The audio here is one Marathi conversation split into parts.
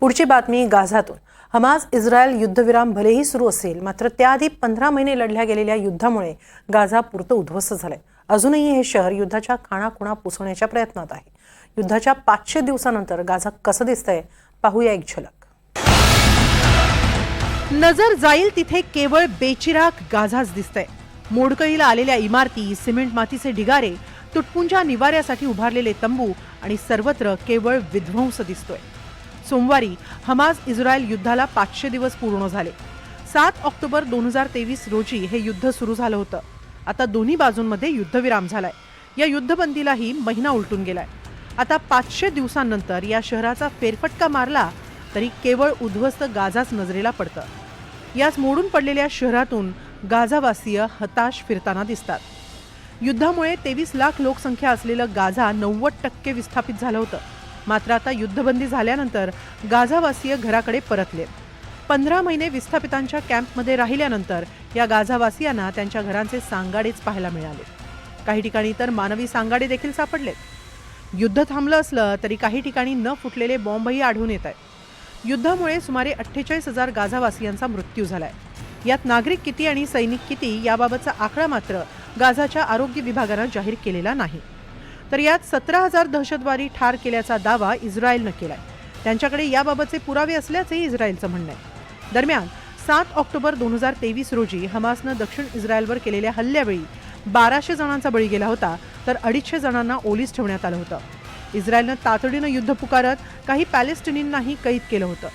पुढची बातमी गाझातून. हमास इस्रायल युद्धविराम भलेही सुरू असेल मात्र त्याआधी पंधरा महिने लढल्या गेलेल्या युद्धामुळे गाझा पुरतं उद्ध्वस्त झालंय. अजूनही हे शहर युद्धाच्या खाणाखुणा पुसवण्याच्या प्रयत्नात आहे. युद्धाच्या पाचशे दिवसानंतर गाझा कसं दिसतंय पाहूया एक झलक. नजर जाईल तिथे केवळ बेचिराग गाझाच दिसतंय. मोडकळीला आलेल्या इमारती सिमेंट मातीचे ढिगारे तुटपुंच्या निवाऱ्यासाठी उभारलेले तंबू आणि सर्वत्र केवळ विध्वंस दिसतोय. सोमवारी हमास इस्रायल युद्धाला पाचशे दिवस पूर्ण झाले. सात ऑक्टोबर दोन हजार तेवीस रोजी हे युद्ध सुरू झालं होतं. आता दोन्ही बाजूंमध्ये युद्धविराम झालाय. या युद्धबंदीलाही महिना उलटून गेलाय. आता पाचशे दिवसांनंतर या शहराचा फेरफटका मारला तरी केवळ उद्ध्वस्त गाजाच नजरेला पडतं. याच मोडून पडलेल्या शहरातून गाझावासीय हताश फिरताना दिसतात. युद्धामुळे तेवीस लाख लोकसंख्या असलेलं गाझा नव्वद टक्के विस्थापित झालं होतं. मात्र आता युद्धबंदी झाल्यानंतर गाझावासीय घराकडे परतले. पंधरा महिने विस्थापितांच्या कॅम्पमध्ये राहिल्यानंतर या गाझावासियांना त्यांच्या घरांचे सांगाडेच पाहायला मिळाले. काही ठिकाणी तर मानवी सांगाडे देखील सापडलेत युद्ध थांबलं असलं तरी काही ठिकाणी न फुटलेले बॉम्बही आढळून येत आहेत. युद्धामुळे सुमारे अठ्ठेचाळीस हजार गाझावासियांचा मृत्यू झालाय. यात नागरिक किती आणि सैनिक किती याबाबतचा आकडा मात्र गाझाच्या आरोग्य विभागानं जाहीर केलेला नाही. तर यात सतरा हजार दहशतवादी ठार केल्याचा दावा इस्रायलनं केलाय. त्यांच्याकडे याबाबतचे पुरावे असल्याचंही इस्रायलचं म्हणणं आहे. दरम्यान सात ऑक्टोबर दोन हजार तेवीस रोजी हमासनं दक्षिण इस्रायलवर केलेल्या हल्ल्यावेळी बाराशे जणांचा बळी गेला होता तर अडीचशे जणांना ओलीस ठेवण्यात आलं होतं. इस्रायलनं तातडीनं युद्ध पुकारत काही पॅलेस्टिनींनाही कैद केलं होतं.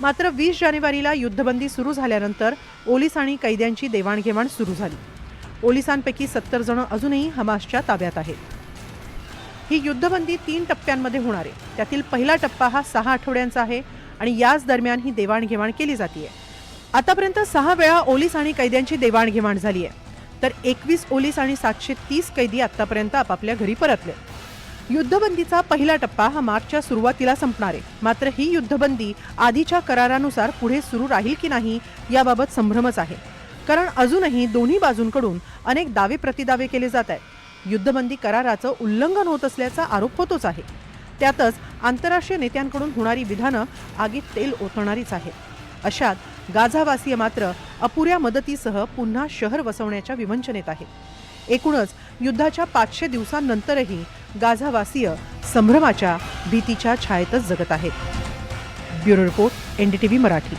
मात्र वीस जानेवारीला युद्धबंदी सुरू झाल्यानंतर ओलीस आणि कैद्यांची देवाणघेवाण सुरू झाली. ओलिसांपैकी सत्तर जण अजूनही हमासच्या ताब्यात आहेत. ही युद्धबंदी तीन टप्प्यांमध्ये होणार आहे. त्यातील पहिला टप्पा हा सहा आठवड्यांचा आहे आणि याच दरम्यान ही देवाणघेवाण केली जाते आतापर्यंत सहा वेळा ओलीस आणि कैद्यांची देवाणघेवाण झाली आहे तर एकवीस ओलीस आणि सातशे तीस कैदी आतापर्यंत आपापल्या घरी परतले. युद्धबंदीचा पहिला टप्पा हा मार्चच्या सुरुवातीला संपणार आहे. मात्र ही युद्धबंदी आधीच्या करारानुसार पुढे सुरू राहील की नाही याबाबत संभ्रमच आहे. कारण अजूनही दोन्ही बाजूंकडून अनेक दावे प्रतिदावे केले जात आहेत. युद्धबंदी कराराचं उल्लंघन होत असल्याचा आरोप होतोच आहे. त्यातच आंतरराष्ट्रीय नेत्यांकडून होणारी विधानं आगीत तेल ओतणारीच आहेत. अशात गाझावासीय मात्र अपुऱ्या मदतीसह पुन्हा शहर वसवण्याच्या विवंचनेत आहेत एकूणच युद्धाच्या पाचशे दिवसांनंतरही गाझावासीय संभ्रमाच्या भीतीच्या छायेतच जगत आहेत. Bureau report NDTV Marathi.